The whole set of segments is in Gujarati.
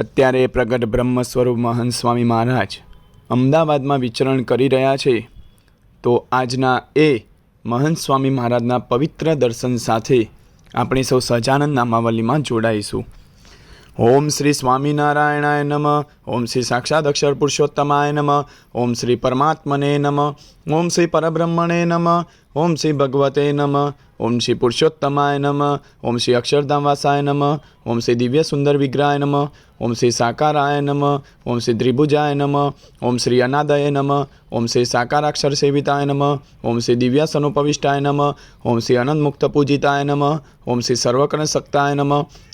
અત્યારે પ્રગટ બ્રહ્મ સ્વરૂપ મહંત સ્વામી મહારાજ અમદાવાદમાં વિચરણ કરી રહ્યા છે, તો આજના એ મહંત સ્વામી મહારાજના પવિત્ર દર્શન સાથે આપણે સૌ સહજાનંદ નામાવલીમાં જોડાઈશું. ઓમ શ્રી સ્વામિનારાયણાય નમ, ઓમ શ્રી સાક્ષાત અક્ષર પુરુષોત્તમાય નમ, ઓમ શ્રી પરમાત્મને નમ ઓમ શ્રી પરબ્રહ્મણે નમ ઓમ શ્રી ભગવતે નમ ઓમ શ્રી પુરુષોત્તમાય નમ ઓમ શ્રી અક્ષરધામવાસાય નમ ઓમ શ્રી દિવ્ય સુંદર વિગ્રહાય નમ ઓમ શ્રી સાકારાય નમ ઓમ શ્રી ત્રિભુજાય નમ ઓમ શ્રી અનાદય નમ ઓમ શ્રી સાકારાક્ષર સેવિતાય નમ ઓમ શ્રી દિવ્યાસનોપવિષ્ટાય નમ ઓમ શ્રી અનંત મુક્ત પૂજિતાય નમ ઓમ શ્રી સર્વકર્ણ શક્તાય નમ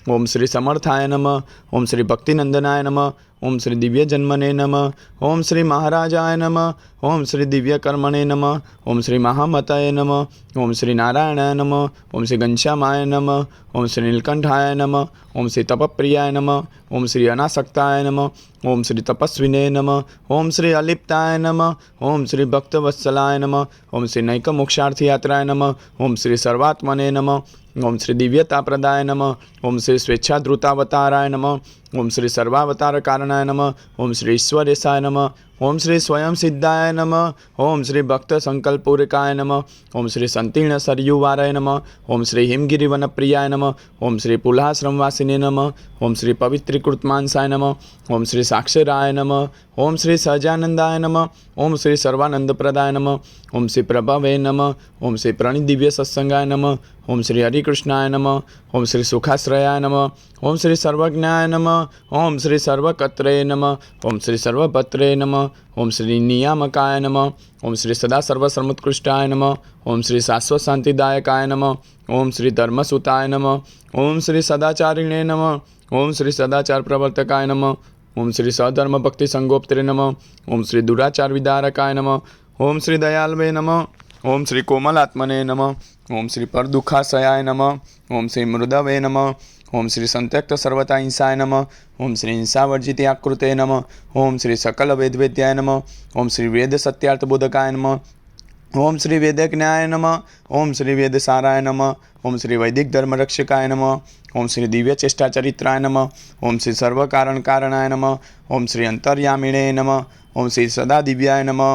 ઓમ શ્રી સમર્થાય નમ ઓમ શ્રી ભક્તિનંદનાય નમ ઓમ શ્રી દિવ્ય જન્મને નમ ઓમ શ્રી મહારાજાય નમ ઓમ શ્રી દિવ્ય કર્મણે નમ ઓમ શ્રી મહામતાય નમ ઓમ શ્રી નારાયણાય નમ ઓમ શ્રી ઘનશ્યામાય નમ ઓમ શ્રી નીલકંઠાય નમ ઓમ શ્રી તપપ્રિયાય નમ ઓમ શ્રી અનાસક્તાય નમ ઓમ શ્રી તપસ્વિને નમ ઓમ શ્રી અલિપ્તાય નમ ઓમ શ્રી ભક્તવત્સલાય નમ ઓમ શ્રી નૈક મોક્ષાર્થયાત્રાય નમ ઓમ શ્રી સર્વાત્મને નમ ઓમ શ્રી દિવ્યતાપ્રદાય નમ ઓમ શ્રી સ્વેચ્છાધૃતાવતારાય નમ ઓમ શ્રી સર્વાવતાર કારણાય નમ ઓમ શ્રી ઈશ્વરેશાય નમ ઓમ શ્રી સ્વયં સિદ્ધાય નમ ઓમ શ્રી ભક્ત સંકલ્પૂરકાય નમ ઓમ શ્રી સંતીર્ણ સરયુવારાય નમ ઓમ શ્રી હિમગીરી વનપ્રિયાય નમ ઓમ શ્રી પુલાશ્રમવાસિને નમ ઓમ શ્રી પવિત્રીકૃત માનસાય નમ ઓમ શ્રી સાક્ષરાય નમ ઓમ શ્રી સહજાનંદાય નમ ઓમ શ્રી સર્વાનંદપ્રદાય નમ ઓમ શ્રી પ્રભવે નમ ઓમ શ્રી પ્રણિદિવ્ય સત્સંગાય નમ ઓમ શ્રી હરિકૃષ્ણાય નમ ઓમ શ્રી સુખાશ્રયાય નમ ઓમ શ્રી સર્વજ્ઞાય નમ ઓમ શ્રી સર્વકત્રે નમ ઓમ શ્રી સર્વભત્રે નમ ઓમ શ્રી નિયામકાય નમ ઓમ શ્રી સદા સર્વસર્મોત્કૃષ્ટાય નમ ઓમ શ્રી શાશ્વત શાંતિદાયકાય નમ ઓમ શ્રી ધર્મસુતાય નમ ઓમ શ્રી સદાચારિણે નમ ઓમ શ્રી સદાચાર પ્રવર્તકાય નમ ઓમ શ્રી સધર્મ ભક્તિ સંગોપ્ત્રે નમ ઓમ શ્રી દુરાચાર વિદારકાય નમ ઓમ શ્રી દયાલવે નમ ઓમ શ્રી કોમલાત્મને નમ ઓમ શ્રી પરદુખાશયાય નમ ઓમ શ્રી મૃદવે નમ ઓમ શ્રી સંત્યક્ત સર્વતા હિંસાય નમ ઓમ શ્રી હિંસાવર્જિતે આકૃતે નમ ઓમ શ્રી સકલ વેદવેદ્યાય નમ ઓમ શ્રી વેદ સત્યાર્થ બોધકાય નમ ઓમ શ્રી વેદજ્ઞાય નમ ઓમ શ્રી વેદસારાય નમ ઓમ શ્રી વૈદિક ધર્મરક્ષકાય નમ ઓમ શ્રી દિવ્ય ચેષ્ટા ચરિત્રાય નમ ઓમ શ્રી સર્વકારણ કારણાય નમ ઓમ શ્રી અંતર્યામિણે નમ ઓમ શ્રી સદા દિવ્યાય નમ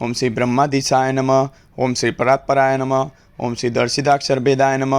ઓમ શ્રી બ્રહ્માદિશાય નમ ઓમ શ્રી પરાત્પરાય નમ ઓમ શ્રી દર્શિદાક્ષર ભેદાય નમ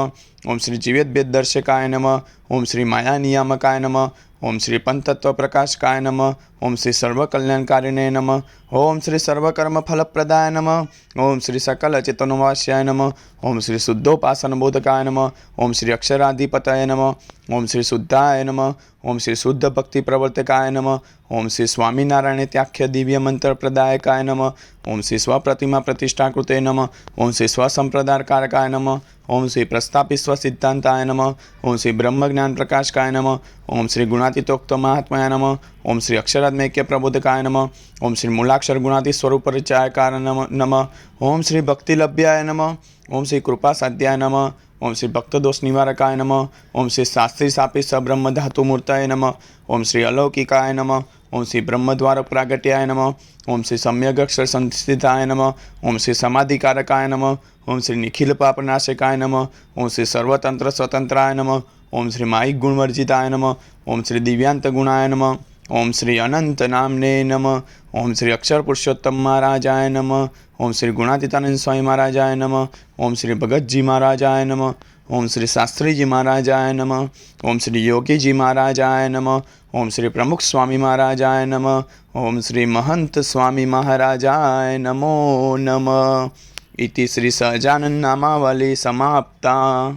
ઓમ શ્રી જીવેત ભેદ દર્શકાય નમ ઓમ શ્રી માયા નિયામકાય નમ ઓમ શ્રી પંતત્વ પ્રકાશકાય નમ ઓમ શ્રી સર્વકલ્યાણકારિણે નમ ઓમ શ્રી સર્વકર્મ ફલપ્રદાય નમ ઓમ શ્રી સકલ ચેતનવાસ્યાય નમ ઓમ શ્રી શુદ્ધોપાસન બોધકાય નમ ઓમ શ્રી અક્ષરાધિપતય નમ ઓમ શ્રી શુદ્ધાય નમ ઓમ શ્રી શુદ્ધ ભક્તિ પ્રવર્તકાય નમ ઓમ શ્રી સ્વામિનારાયણ ત્યાખ્ય દિવ્ય મંત્ર પ્રદાયકાય નમ ઓમ શ્રી સ્વપ્રતિમા પ્રતિષ્ઠાકૃતે નમ ઓમ શ્રી સ્વસંપ્રદાયકારકાય નમ ઓમ શ્રી પ્રસ્થાપિસ્વ સિદ્ધાંતાય નમ ઓમ શ્રી બ્રહ્મજ્ઞાન પ્રકાશકાય નમ ઓમ શ્રી ગુણાતીતોક્ત મહાત્માય નમ ઓમ શ્રી અક્ષરાત્મૈક્ય પ્રબોધકાય નમ ઓમ શ્રી મૂલાક્ષર ગુણાતી સ્વરૂપ પરિચયકાર નમ નમ ઓમ શ્રી ભક્તિલભ્યાય નમ ઓમ શ્રી કૃપા સાધ્યાય નમ ઓમ શ્રી ભક્તદોષ નિવારકાય નમ ઓમ શ્રી શાસ્ત્રી સાપી સબ્રહ્મ ધાતુ મૂર્તય નમ ઓમ શ્રી અલૌકિકાય નમ ઓમ શ્રી બ્રહ્મદ્વાર પ્રાગટ્યાય નમ ઓમ શ્રી સમ્યગક્ષર સંસ્થિતાય નમ ઓમ શ્રી સમાધિકારકાય નમ ઓમ શ્રી નિખિલ પાપનાશકાય નમ ઓમ શ્રી સર્વતંત્ર સ્વતંત્રાય નમ ઓમ શ્રી માયિક ગુણવર્જિતાય નમ ઓમ શ્રી દિવ્યાંત ગુણાય નમ ઓમ શ્રી અનંત નામને નમ ઓમ શ્રી અક્ષર પુરુષોત્તમ મહારાજાય નમ ઓમ શ્રી ગુણાતીતાનંદ સ્વામી મહારાજાય નમ ઓમ શ્રી ભગતજી મહારાજાય નમ ઓમ શ્રી શાસ્ત્રીજી મહારાજાય નમ ઓમ શ્રી યોગીજી મહારાજાય નમ ઓમ શ્રી પ્રમુખ સ્વામી મહારાજાય નમ ઓમ શ્રી મહંત સ્વામી મહારાજાય નમો નમ ઇતિ શ્રી સહજાનંદ નામાવલી સમાપ્તા